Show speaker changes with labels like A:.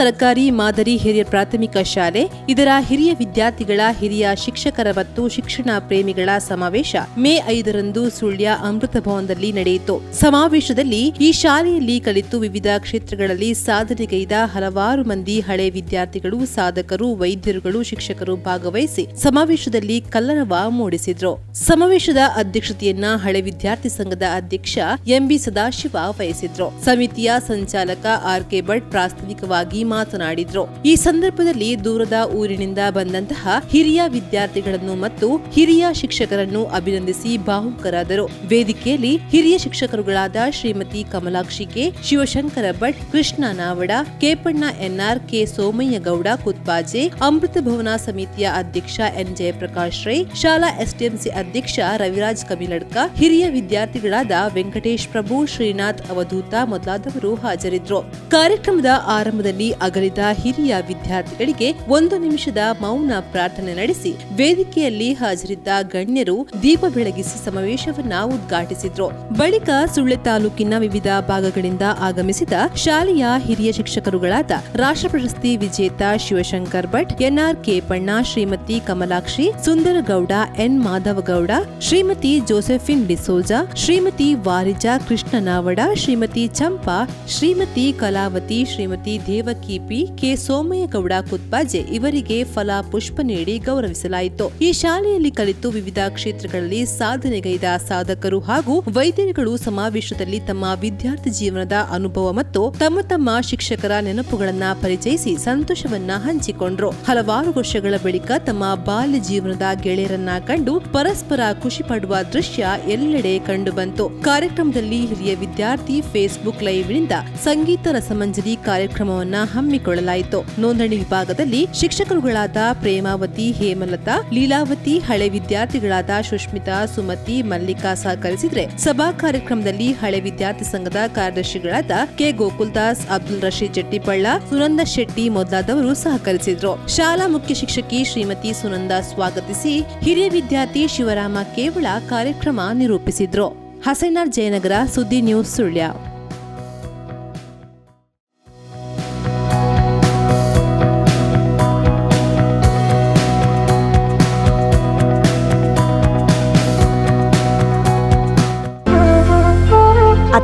A: ಸರ್ಕಾರಿ ಮಾದರಿ ಹಿರಿಯ ಪ್ರಾಥಮಿಕ ಶಾಲೆ, ಇದರ ಹಿರಿಯ ವಿದ್ಯಾರ್ಥಿಗಳ ಹಿರಿಯ ಶಿಕ್ಷಕರ ಮತ್ತು ಶಿಕ್ಷಣ ಪ್ರೇಮಿಗಳ ಸಮಾವೇಶ ಮೇ ಐದರಂದು ಸುಳ್ಯ ಅಮೃತ ಭವನದಲ್ಲಿ ನಡೆಯಿತು. ಸಮಾವೇಶದಲ್ಲಿ ಈ ಶಾಲೆಯಲ್ಲಿ ಕಲಿತು ವಿವಿಧ ಕ್ಷೇತ್ರಗಳಲ್ಲಿ ಸಾಧನೆಗೈದ ಹಲವಾರು ಮಂದಿ ಹಳೆ ವಿದ್ಯಾರ್ಥಿಗಳು, ಸಾಧಕರು, ವೈದ್ಯರುಗಳು, ಶಿಕ್ಷಕರು ಭಾಗವಹಿಸಿ ಸಮಾವೇಶದಲ್ಲಿ ಕಲ್ಲರವ ಮೂಡಿಸಿದ್ರು. ಸಮಾವೇಶದ ಅಧ್ಯಕ್ಷತೆಯನ್ನ ಹಳೆ ವಿದ್ಯಾರ್ಥಿ ಸಂಘದ ಅಧ್ಯಕ್ಷ ಎಂಬಿ ಸದಾಶಿವ ವಹಿಸಿದ್ರು. ಸಮಿತಿಯ ಸಂಚಾಲಕ ಆರ್ ಕೆ ಭಟ್ ಪ್ರಾಸ್ತಾವಿಕವಾಗಿ ಮಾತನಾಡಿದ್ರು. ಈ ಸಂದರ್ಭದಲ್ಲಿ ದೂರದ ಊರಿನಿಂದ ಬಂದಂತಹ ಹಿರಿಯ ವಿದ್ಯಾರ್ಥಿಗಳನ್ನು ಮತ್ತು ಹಿರಿಯ ಶಿಕ್ಷಕರನ್ನು ಅಭಿನಂದಿಸಿ ಭಾವುಕರಾದರು ವೇದಿಕೆಯಲ್ಲಿ ಹಿರಿಯ ಶಿಕ್ಷಕರುಗಳಾದ Shrimati Kamalakshi K. Shivashankara Bhat, Krishna Navada, Kepanna NR K. Somayya Gowda Kutpaje Amrita Bhavana ಸಮಿತಿಯ ಅಧ್ಯಕ್ಷ ಎನ್. ಜಯಪ್ರಕಾಶ್ ರೈ, ಶಾಲಾ ಎಸ್ಡಿಎಂಸಿ ಅಧ್ಯಕ್ಷ ರವಿರಾಜ್ ಕಮಿಲಡ್ಕ, ಹಿರಿಯ ವಿದ್ಯಾರ್ಥಿಗಳಾದ ವೆಂಕಟೇಶ್ ಪ್ರಭು, ಶ್ರೀನಾಥ್ ಅವಧೂತ ಮೊದಲಾದವರು ಹಾಜರಿದ್ದರು. ಕಾರ್ಯಕ್ರಮದ ಆರಂಭದಲ್ಲಿ ಅಗಲಿದ ಹಿರಿಯ ವಿದ್ಯಾರ್ಥಿಗಳಿಗೆ ಒಂದು ನಿಮಿಷದ ಮೌನ ಪ್ರಾರ್ಥನೆ ನಡೆಸಿ ವೇದಿಕೆಯಲ್ಲಿ ಹಾಜರಿದ್ದ ಗಣ್ಯರು ದೀಪ ಬೆಳಗಿಸಿ ಸಮಾವೇಶವನ್ನ ಉದ್ಘಾಟಿಸಿದ್ರು. ಬಳಿಕ ಸುಳ್ಳೆ ತಾಲೂಕಿನ ವಿವಿಧ ಭಾಗಗಳಿಂದ ಆಗಮಿಸಿದ ಶಾಲೆಯ ಹಿರಿಯ ಶಿಕ್ಷಕರುಗಳಾದ ರಾಷ್ಟ್ರ ಪ್ರಶಸ್ತಿ ವಿಜೇತ Shivashankar Bhat NR Kepanna Shrimati Kamalakshi, Sundaragowda N Madhavagowda, Shrimati Josephine D'Souza, Shrimati Varija Krishnanavada, Shrimati Champa, Shrimati Kalavati, Shrimati Devaki P K Somayyagowda Kutpaje ಇವರಿಗೆ ಫಲ ಪುಷ್ಪ ನೀಡಿ ಗೌರವಿಸಲಾಯಿತು. ಈ ಶಾಲೆಯಲ್ಲಿ ಕಲಿತು ವಿವಿಧ ಕ್ಷೇತ್ರಗಳಲ್ಲಿ ಸಾಧನೆಗೈದ ಸಾಧಕರು ಹಾಗೂ ವೈದ್ಯರುಗಳು ಸಮಾವೇಶದಲ್ಲಿ ತಮ್ಮ ವಿದ್ಯಾರ್ಥಿ ಜೀವನದ ಅನುಭವ ಮತ್ತು ತಮ್ಮ ತಮ್ಮ ಶಿಕ್ಷಕರ ನೆನಪುಗಳನ್ನ ಪರಿಚಯಿಸಿ ಸಂತೋಷವನ್ನ ಹಂಚಿಕೊಂಡ್ರು. ಹಲವಾರು ವರ್ಷಗಳ ಬಳಿಕ ತಮ್ಮ ಬಾಲ್ಯ ಜೀವನದ ಗೆಳೆಯರನ್ನ ಕಂಡು ಪರಸ್ಪರ ಖುಷಿ ಪಡುವ ದೃಶ್ಯ ಎಲ್ಲೆಡೆ ಕಂಡುಬಂತು. ಕಾರ್ಯಕ್ರಮದಲ್ಲಿ ಹಿರಿಯ ವಿದ್ಯಾರ್ಥಿ ಫೇಸ್ಬುಕ್ ಲೈವ್ನಿಂದ ಸಂಗೀತ ರಸಮಂಜರಿ ಕಾರ್ಯಕ್ರಮವನ್ನ ಹಮ್ಮಿಕೊಳ್ಳಲಾಯಿತು. ನೋಂದಣಿ ವಿಭಾಗದಲ್ಲಿ ಶಿಕ್ಷಕರುಗಳಾದ ಪ್ರೇಮಾವತಿ, ಹೇಮಲತಾ, ಲೀಲಾವತಿ, ಹಳೆ ವಿದ್ಯಾರ್ಥಿಗಳಾದ ಸುಷ್ಮಿತಾ, ಸುಮತಿ, ಮಲ್ಲಿಕಾ ಸಹಕರಿಸಿದ್ರೆ ಸಭಾ ಕಾರ್ಯಕ್ರಮದಲ್ಲಿ ಹಳೆ ವಿದ್ಯಾರ್ಥಿ ಸಂಘದ ಕಾರ್ಯದರ್ಶಿಗಳಾದ ಕೆ. ಗೋಕುಲ್ದಾಸ್, ಅಬ್ದುಲ್ ರಶೀದ್ ಜಟ್ಟಿಪಳ್ಳ, ಸುನಂದ ಶೆಟ್ಟಿ ಮೊದಲಾದವರು ಸಹಕರಿಸಿದ್ರು. ಶಾಲಾ ಮುಖ್ಯ ಶಿಕ್ಷಕಿ ಶ್ರೀಮತಿ ಸುನಂದ ಸ್ವಾಗತಿಸಿ ಹಿರಿಯ ವಿದ್ಯಾರ್ಥಿ ಶಿವರಾಮ ಕೇವಳ ಕಾರ್ಯಕ್ರಮ ನಿರೂಪಿಸಿದ್ರು. ಹಸೈನಾರ್ ಜಯನಗರ, ಸುದ್ದಿ ನ್ಯೂಸ್ ಸುಳ್ಯ.